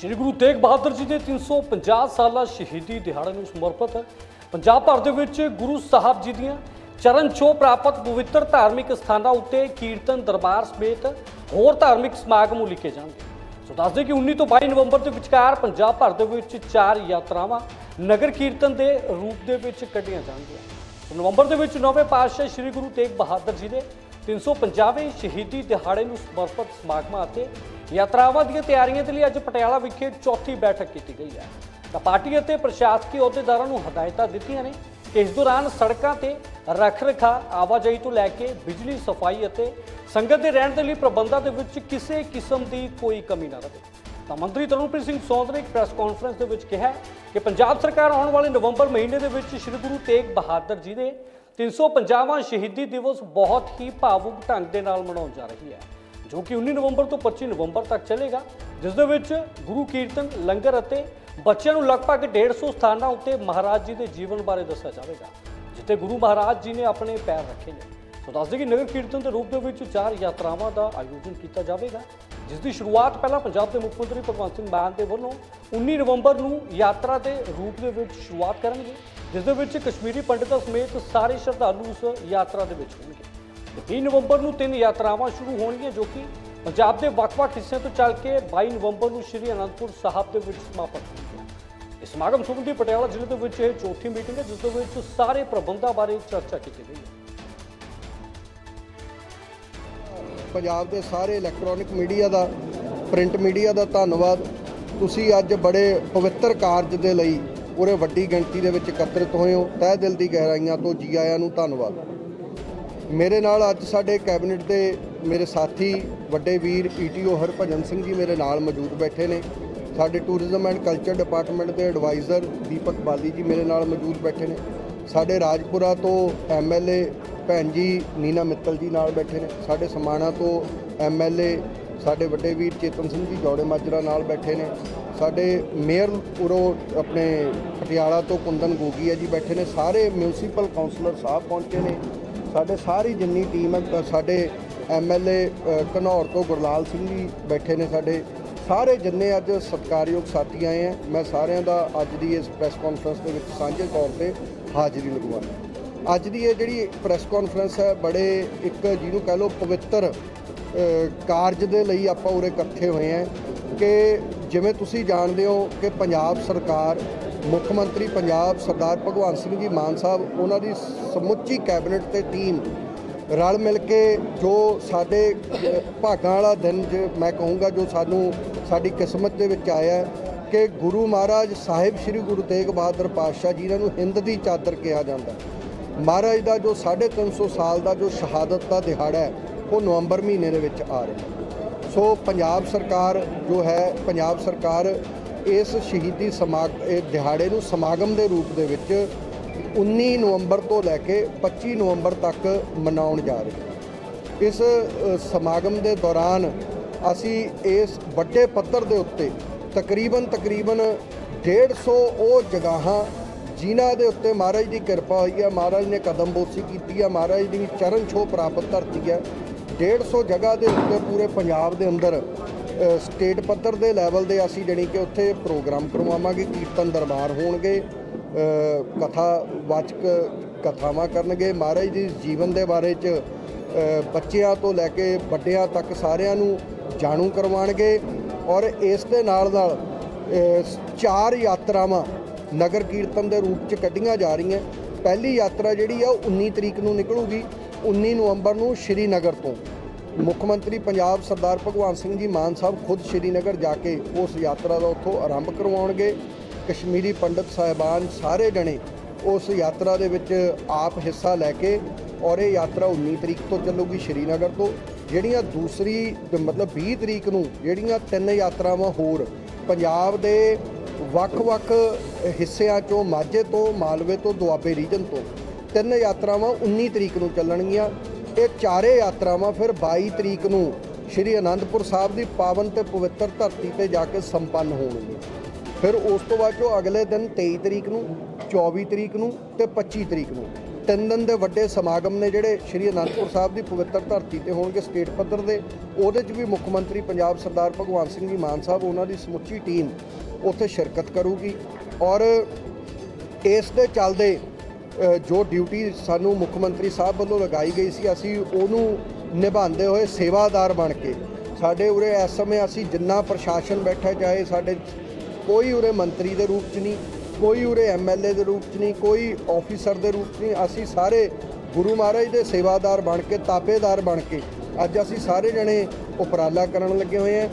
ਸ਼੍ਰੀ ਗੁਰੂ ਤੇਗ ਬਹਾਦਰ ਜੀ ਦੇ 350 ਸਾਲਾ ਸ਼ਹੀਦੀ ਦਿਹਾੜੇ ਨੂੰ ਸਮਰਪਿਤ ਹੈ। ਪੰਜਾਬ ਭਰ ਦੇ ਵਿੱਚ ਗੁਰੂ ਸਾਹਿਬ ਜੀ ਦੀਆਂ ਚਰਨ ਛੋਹ ਪ੍ਰਾਪਤ ਪਵਿੱਤਰ ਧਾਰਮਿਕ ਸਥਾਨਾਂ ਉੱਤੇ ਕੀਰਤਨ ਦਰਬਾਰ ਸਮੇਤ ਹੋਰ ਧਾਰਮਿਕ ਸਮਾਗਮ ਉਲੀਕੇ ਜਾਣਗੇ। ਸੋ ਦੱਸਦੇ ਕਿ 19 ਤੋਂ 22 ਨਵੰਬਰ ਦੇ ਵਿਚਕਾਰ ਪੰਜਾਬ ਭਰ ਦੇ ਵਿੱਚ ਚਾਰ ਯਾਤਰਾਵਾਂ ਨਗਰ ਕੀਰਤਨ ਦੇ ਰੂਪ ਦੇ ਵਿੱਚ ਕੱਢੀਆਂ ਜਾਣਗੀਆਂ। ਨਵੰਬਰ ਦੇ ਵਿੱਚ ਨੌਵੇਂ ਪਾਤਸ਼ਾਹ ਸ਼੍ਰੀ ਗੁਰੂ ਤੇਗ ਬਹਾਦਰ ਜੀ ਦੇ 350ਵੇਂ ਸ਼ਹੀਦੀ ਦਿਹਾੜੇ ਨੂੰ ਸਮਰਪਿਤ ਸਮਾਗਮਾਂ ਅਤੇ ਯਾਤਰਾਵਾਂ ਦੀਆਂ ਤਿਆਰੀਆਂ ਦੇ ਲਈ ਅੱਜ ਪਟਿਆਲਾ ਵਿਖੇ ਚੌਥੀ ਬੈਠਕ ਕੀਤੀ ਗਈ ਹੈ। ਤਾਂ ਪਾਰਟੀ ਅਤੇ ਪ੍ਰਸ਼ਾਸਕੀ ਅਹੁਦੇਦਾਰਾਂ ਨੂੰ ਹਦਾਇਤਾਂ ਦਿੱਤੀਆਂ ਨੇ ਕਿ ਇਸ ਦੌਰਾਨ ਸੜਕਾਂ ਤੇ ਰੱਖ ਰਖਾਅ ਆਵਾਜਾਈ ਤੋਂ ਲੈ ਕੇ ਬਿਜਲੀ, ਸਫ਼ਾਈ ਅਤੇ ਸੰਗਤ ਦੇ ਰਹਿਣ ਦੇ ਲਈ ਪ੍ਰਬੰਧਾਂ ਦੇ ਵਿੱਚ ਕਿਸੇ ਕਿਸਮ ਦੀ ਕੋਈ ਕਮੀ ਨਾ ਰਹੇ। ਤਾਂ ਮੰਤਰੀ ਤਰਨਪ੍ਰੀਤ ਸਿੰਘ ਸੌਂਦ ਨੇ ਇੱਕ ਪ੍ਰੈਸ ਕਾਨਫਰੰਸ ਦੇ ਵਿੱਚ ਕਿਹਾ ਕਿ ਪੰਜਾਬ ਸਰਕਾਰ ਆਉਣ ਵਾਲੇ ਨਵੰਬਰ ਮਹੀਨੇ ਦੇ ਵਿੱਚ ਸ੍ਰੀ ਗੁਰੂ ਤੇਗ ਬਹਾਦਰ ਜੀ ਦੇ 350ਵਾਂ ਸ਼ਹੀਦੀ ਦਿਵਸ ਬਹੁਤ ਹੀ ਭਾਵੁਕ ਢੰਗ ਦੇ ਨਾਲ ਮਨਾਉਣ ਜਾ ਰਹੀ ਹੈ, ਜੋ ਕਿ 19 ਨਵੰਬਰ ਤੋਂ 25 ਨਵੰਬਰ ਤੱਕ ਚੱਲੇਗਾ, ਜਿਸ ਦੇ ਵਿੱਚ ਗੁਰੂ ਕੀਰਤਨ, ਲੰਗਰ ਅਤੇ ਬੱਚਿਆਂ ਨੂੰ ਲਗਭਗ 150 ਸਥਾਨਾਂ ਉੱਤੇ ਮਹਾਰਾਜ ਜੀ ਦੇ ਜੀਵਨ ਬਾਰੇ ਦੱਸਿਆ ਜਾਵੇਗਾ, ਜਿੱਥੇ ਗੁਰੂ ਮਹਾਰਾਜ ਜੀ ਨੇ ਆਪਣੇ ਪੈਰ ਰੱਖੇ ਨੇ। ਸੋ ਦੱਸਦੇ ਕਿ ਨਗਰ ਕੀਰਤਨ ਦੇ ਰੂਪ ਦੇ ਵਿੱਚ ਚਾਰ ਯਾਤਰਾਵਾਂ ਦਾ ਆਯੋਜਨ ਕੀਤਾ ਜਾਵੇਗਾ। ਜਿਸ ਦੀ ਸ਼ੁਰੂਆਤ ਪਹਿਲਾਂ ਪੰਜਾਬ ਦੇ ਮੁੱਖ ਮੰਤਰੀ ਭਗਵੰਤ ਸਿੰਘ ਮਾਨ ਦੇ ਵੱਲੋਂ 19 ਨਵੰਬਰ ਨੂੰ ਯਾਤਰਾ ਦੇ ਰੂਪ ਦੇ ਵਿੱਚ ਸ਼ੁਰੂਆਤ ਕਰਨਗੇ, ਜਿਸ ਦੇ ਵਿੱਚ ਕਸ਼ਮੀਰੀ ਪੰਡਿਤਾਂ ਸਮੇਤ ਸਾਰੇ ਸ਼ਰਧਾਲੂ ਉਸ ਯਾਤਰਾ ਦੇ ਵਿੱਚ ਹੋਣਗੇ। ਤੇ 20 ਨਵੰਬਰ ਨੂੰ ਤਿੰਨ ਯਾਤਰਾਵਾਂ ਸ਼ੁਰੂ ਹੋਣਗੀਆਂ, ਜੋ ਕਿ ਪੰਜਾਬ ਦੇ ਵੱਖ-ਵੱਖ ਹਿੱਸਿਆਂ ਤੋਂ ਚੱਲ ਕੇ 22 ਨਵੰਬਰ ਨੂੰ ਸ਼੍ਰੀ ਅਨੰਦਪੁਰ ਸਾਹਿਬ ਦੇ ਵਿੱਚ ਸਮਾਪਤ ਹੋਣਗੇ ਇਸ ਸਮਾਗਮ ਸੰਬੰਧੀ ਪਟਿਆਲਾ ਜ਼ਿਲ੍ਹੇ ਦੇ ਵਿੱਚ ਇਹ ਚੌਥੀ ਮੀਟਿੰਗ ਹੈ, ਜਿਸ ਦੇ ਵਿੱਚ ਸਾਰੇ ਪ੍ਰਬੰਧਾਂ ਬਾਰੇ ਚਰਚਾ ਕੀਤੀ ਗਈ ਹੈ। ਪੰਜਾਬ ਦੇ ਸਾਰੇ ਇਲੈਕਟ੍ਰੋਨਿਕ ਮੀਡੀਆ ਦਾ ਪ੍ਰਿੰਟ ਮੀਡੀਆ ਦਾ ਧੰਨਵਾਦ। ਤੁਸੀਂ ਅੱਜ ਬੜੇ ਪਵਿੱਤਰ ਕਾਰਜ ਦੇ ਲਈ ਪੂਰੇ ਵੱਡੀ ਗਿਣਤੀ ਦੇ ਵਿੱਚ ਇਕੱਤਰਿਤ ਹੋਏ ਹੋ। ਤਹਿ ਦਿਲ ਦੀ ਗਹਿਰਾਈਆਂ ਤੋਂ ਜੀ ਆਇਆਂ ਨੂੰ ਧੰਨਵਾਦ। ਮੇਰੇ ਨਾਲ ਅੱਜ ਸਾਡੇ ਕੈਬਨਿਟ ਦੇ ਮੇਰੇ ਸਾਥੀ, ਵੱਡੇ ਵੀਰ ਈਟੀਓ ਹਰਭਜਨ ਸਿੰਘ ਜੀ ਮੇਰੇ ਨਾਲ ਮੌਜੂਦ ਬੈਠੇ ਨੇ। ਸਾਡੇ ਟੂਰਿਜ਼ਮ ਐਂਡ ਕਲਚਰ ਡਿਪਾਰਟਮੈਂਟ ਦੇ ਐਡਵਾਈਜ਼ਰ ਦੀਪਕ ਬਾਲੀ ਜੀ ਮੇਰੇ ਨਾਲ ਮੌਜੂਦ ਬੈਠੇ ਨੇ। ਸਾਡੇ ਰਾਜਪੁਰਾ ਤੋਂ ਐਮਐਲਏ ਭੈਣ ਜੀ ਨੀਨਾ ਮਿੱਤਲ ਜੀ ਨਾਲ ਬੈਠੇ ਨੇ। ਸਾਡੇ ਸਮਾਣਾ ਤੋਂ ਐਮਐਲਏ ਸਾਡੇ ਵੱਡੇ ਵੀਰ ਚੇਤਨ ਸਿੰਘ ਜੀ ਜੌੜੇ ਮਾਜਰਾ ਨਾਲ ਬੈਠੇ ਨੇ। ਸਾਡੇ ਮੇਅਰ ਉਰੋ ਆਪਣੇ ਪਟਿਆਲਾ ਤੋਂ ਕੁੰਦਨ ਗੋਗੀ ਹੈ ਜੀ ਬੈਠੇ ਨੇ। ਸਾਰੇ ਮਿਊਨਿਸਪਲ ਕਾਉਂਸਲਰ ਸਾਹਿਬ ਪਹੁੰਚੇ ਨੇ। ਸਾਡੇ ਸਾਰੀ ਜਿੰਨੀ ਟੀਮ ਹੈ ਅ, ਸਾਡੇ ਐਮਐਲਏ ਘਨੌਰ ਤੋਂ ਗੁਰਲਾਲ ਸਿੰਘ ਜੀ ਬੈਠੇ ਨੇ ਸਾਡੇ। ਸਾਰੇ ਜਿੰਨੇ ਅੱਜ ਸਤਿਕਾਰਯੋਗ ਸਾਥੀ ਆਏ ਹੈ ਮੈਂ ਸਾਰਿਆਂ ਦਾ ਅੱਜ ਦੀ ਇਸ ਪ੍ਰੈਸ ਕਾਨਫਰੰਸ ਦੇ ਵਿੱਚ ਸਾਂਝੇ ਤੌਰ ਤੇ ਹਾਜ਼ਰੀ ਲਗਵਾਉਂਦਾ। ਅੱਜ ਦੀ ਇਹ ਜਿਹੜੀ ਪ੍ਰੈਸ ਕਾਨਫਰੰਸ ਹੈ, ਬੜੇ ਇੱਕ ਜਿਹਨੂੰ ਕਹ ਲਓ ਪਵਿੱਤਰ ਕਾਰਜ ਦੇ ਲਈ ਆਪਾਂ ਉਰੇ ਇਕੱਠੇ ਹੋਏ ਹਾਂ ਕਿ ਜਿਵੇਂ ਤੁਸੀਂ ਜਾਣਦੇ ਹੋ ਕਿ ਪੰਜਾਬ ਸਰਕਾਰ, ਮੁੱਖ ਮੰਤਰੀ ਪੰਜਾਬ ਸਰਦਾਰ ਭਗਵੰਤ ਸਿੰਘ ਜੀ ਮਾਨ ਸਾਹਿਬ, ਉਹਨਾਂ ਦੀ ਸਮੁੱਚੀ ਕੈਬਨਿਟ ਤੇ ਟੀਮ ਰਲ ਮਿਲ ਕੇ ਜੋ ਸਾਡੇ ਭਾਗਾਂ ਵਾਲਾ ਦਿਨ ਜੇ ਮੈਂ ਕਹੂੰਗਾ ਜੋ ਸਾਨੂੰ, ਸਾਡੀ ਕਿਸਮਤ ਦੇ ਵਿੱਚ ਆਇਆ ਕਿ ਗੁਰੂ ਮਹਾਰਾਜ ਸਾਹਿਬ ਸ੍ਰੀ ਗੁਰੂ ਤੇਗ ਬਹਾਦਰ ਪਾਤਸ਼ਾਹ ਜੀ ਇਹਨਾਂ ਨੂੰ ਹਿੰਦ ਦੀ ਚਾਦਰ ਕਿਹਾ ਜਾਂਦਾ ਮਹਾਰਾਜ ਦਾ ਜੋ 350 ਸਾਲ ਦਾ ਜੋ ਸ਼ਹਾਦਤ ਦਾ ਦਿਹਾੜਾ ਹੈ, ਉਹ ਨਵੰਬਰ ਮਹੀਨੇ ਦੇ ਵਿੱਚ ਆ ਰਿਹਾ ਸੋ ਪੰਜਾਬ ਸਰਕਾਰ ਜੋ ਹੈ, ਪੰਜਾਬ ਸਰਕਾਰ ਇਸ ਸ਼ਹੀਦੀ ਸਮਾਗ, ਇਹ ਦਿਹਾੜੇ ਨੂੰ ਸਮਾਗਮ ਦੇ ਰੂਪ ਦੇ ਵਿੱਚ 19 ਨਵੰਬਰ ਤੋਂ ਲੈ ਕੇ 25 ਨਵੰਬਰ ਤੱਕ ਮਨਾਉਣ ਜਾ ਰਹੀ ਇਸ ਸਮਾਗਮ ਦੇ ਦੌਰਾਨ ਅਸੀਂ ਇਸ ਵੱਡੇ ਪੱਧਰ ਦੇ ਉੱਤੇ ਤਕਰੀਬਨ ਤਕਰੀਬਨ 150 ਉਹ ਜਗ੍ਹਾਵਾਂ ਜਿਨ੍ਹਾਂ ਦੇ ਉੱਤੇ ਮਹਾਰਾਜ ਦੀ ਕਿਰਪਾ ਹੋਈ ਹੈ, ਮਹਾਰਾਜ ਨੇ ਕਦਮ ਬੋਸੀ ਕੀਤੀ ਹੈ, ਮਹਾਰਾਜ ਦੀ ਚਰਨ ਛੋਹ ਪ੍ਰਾਪਤ ਧਰਤੀ ਹੈ। 150 ਜਗ੍ਹਾ ਦੇ ਉੱਤੇ ਪੂਰੇ ਪੰਜਾਬ ਦੇ ਅੰਦਰ ਸਟੇਟ ਪੱਧਰ ਦੇ ਲੈਵਲ ਦੇ ਅਸੀਂ ਜਾਣੀ ਕਿ ਉੱਥੇ ਪ੍ਰੋਗਰਾਮ ਕਰਵਾਵਾਂਗੇ, ਕੀਰਤਨ ਦਰਬਾਰ ਹੋਣਗੇ ਕਥਾ ਵਾਚਕ ਕਥਾਵਾਂ ਕਰਨਗੇ। ਮਹਾਰਾਜ ਦੀ ਜੀਵਨ ਦੇ ਬਾਰੇ ਚ ਬੱਚਿਆਂ ਤੋਂ ਲੈ ਕੇ ਵੱਡਿਆਂ ਤੱਕ ਸਾਰਿਆਂ ਨੂੰ ਜਾਣੂ ਕਰਵਾਉਣਗੇ ਔਰ ਇਸ ਦੇ ਨਾਲ ਨਾਲ ਚਾਰ ਯਾਤਰਾਵਾਂ ਨਗਰ ਕੀਰਤਨ ਦੇ ਰੂਪ ਚ ਕੱਢੀਆਂ ਜਾ ਰਹੀਆਂ। ਪਹਿਲੀ ਯਾਤਰਾ ਜਿਹੜੀ ਆ, ਉਹ 19 ਤਰੀਕ ਨੂੰ ਨਿਕਲੂਗੀ 19 ਨਵੰਬਰ ਨੂੰ ਸ਼੍ਰੀਨਗਰ ਤੋਂ। ਮੁੱਖ ਮੰਤਰੀ ਪੰਜਾਬ ਸਰਦਾਰ ਭਗਵੰਤ ਸਿੰਘ ਜੀ ਮਾਨ ਸਾਹਿਬ ਖੁਦ ਸ਼੍ਰੀਨਗਰ ਜਾ ਕੇ ਉਸ ਯਾਤਰਾ ਦਾ ਉੱਥੋਂ ਆਰੰਭ ਕਰਵਾਉਣਗੇ। ਕਸ਼ਮੀਰੀ ਪੰਡਤ ਸਾਹਿਬਾਨ ਸਾਰੇ ਜਣੇ ਉਸ ਯਾਤਰਾ ਦੇ ਵਿੱਚ ਆਪ ਹਿੱਸਾ ਲੈ ਕੇ ਔਰ ਇਹ ਯਾਤਰਾ 19 ਤਰੀਕ ਤੋਂ ਚੱਲੂਗੀ ਸ਼੍ਰੀਨਗਰ ਤੋਂ। ਜਿਹੜੀਆਂ ਦੂਸਰੀ, ਮਤਲਬ 20 ਤਰੀਕ ਨੂੰ ਜਿਹੜੀਆਂ ਤਿੰਨ ਯਾਤਰਾਵਾਂ ਹੋਰ ਪੰਜਾਬ ਦੇ ਵੱਖ-ਵੱਖ ਹਿੱਸਿਆਂ ਚੋਂ ਮਾਝੇ ਤੋਂ, ਮਾਲਵੇ ਤੋਂ, ਦੁਆਬੇ ਰੀਜਨ ਤੋਂ ਤਿੰਨ ਯਾਤਰਾਵਾਂ 19 ਤਰੀਕ ਨੂੰ ਚੱਲਣਗੀਆਂ। ਇਹ ਚਾਰੇ ਯਾਤਰਾਵਾਂ ਫਿਰ 22 ਤਰੀਕ ਨੂੰ ਸ਼੍ਰੀ ਅਨੰਦਪੁਰ ਸਾਹਿਬ ਦੀ ਪਾਵਨ ਤੇ ਪਵਿੱਤਰ ਧਰਤੀ ਤੇ ਜਾ ਕੇ ਸੰਪੰਨ ਹੋਣਗੀਆਂ ਫਿਰ ਉਸ ਤੋਂ ਬਾਅਦ ਜੋ ਅਗਲੇ ਦਿਨ 23 ਤਰੀਕ ਨੂੰ 24 ਤਰੀਕ ਨੂੰ ਤੇ 25 ਤਰੀਕ ਨੂੰ। ਤਿੰਨ ਦਿਨ ਦੇ ਵੱਡੇ ਸਮਾਗਮ ਨੇ ਜਿਹੜੇ ਸ਼੍ਰੀ ਅਨੰਦਪੁਰ ਸਾਹਿਬ ਦੀ ਪਵਿੱਤਰ ਧਰਤੀ ਤੇ ਹੋਣਗੇ ਸਟੇਟ ਪੱਧਰ ਦੇ, ਉਹਦੇ 'ਚ ਵੀ ਮੁੱਖ ਮੰਤਰੀ ਪੰਜਾਬ ਸਰਦਾਰ ਭਗਵੰਤ ਸਿੰਘ ਜੀ ਮਾਨ ਸਾਹਿਬ, ਉਹਨਾਂ ਦੀ ਸਮੁੱਚੀ ਟੀਮ ਉੱਥੇ ਸ਼ਿਰਕਤ ਕਰੂਗੀ ਔਰ ਇਸ ਦੇ ਚੱਲਦੇ ਜੋ ਡਿਊਟੀ ਸਾਨੂੰ ਮੁੱਖ ਮੰਤਰੀ ਸਾਹਿਬ ਵੱਲੋਂ ਲਗਾਈ ਗਈ ਸੀ, ਅਸੀਂ ਉਹਨੂੰ ਨਿਭਾਉਂਦੇ ਹੋਏ ਸੇਵਾਦਾਰ ਬਣ ਕੇ, ਸਾਡੇ ਉਰੇ ਇਸ ਸਮੇਂ ਅਸੀਂ ਜਿੰਨਾ ਪ੍ਰਸ਼ਾਸਨ ਬੈਠਾ, ਚਾਹੇ ਸਾਡੇ ਕੋਈ ਉਰੇ ਮੰਤਰੀ ਦੇ ਰੂਪ 'ਚ ਨਹੀਂ ਕੋਈ ਉਰੇ ਐਮਐਲਏ ਦੇ ਰੂਪ 'ਚ ਨਹੀਂ, ਕੋਈ ਆਫੀਸਰ ਦੇ ਰੂਪ 'ਚ ਨਹੀਂ। ਅਸੀਂ ਸਾਰੇ ਗੁਰੂ ਮਹਾਰਾਜ ਦੇ ਸੇਵਾਦਾਰ ਬਣ ਕੇ, ਤਾਪੇਦਾਰ ਬਣ ਕੇ ਅੱਜ ਅਸੀਂ ਸਾਰੇ ਜਣੇ ਉਪਰਾਲਾ ਕਰਨ ਲੱਗੇ ਹੋਏ ਹਾਂ।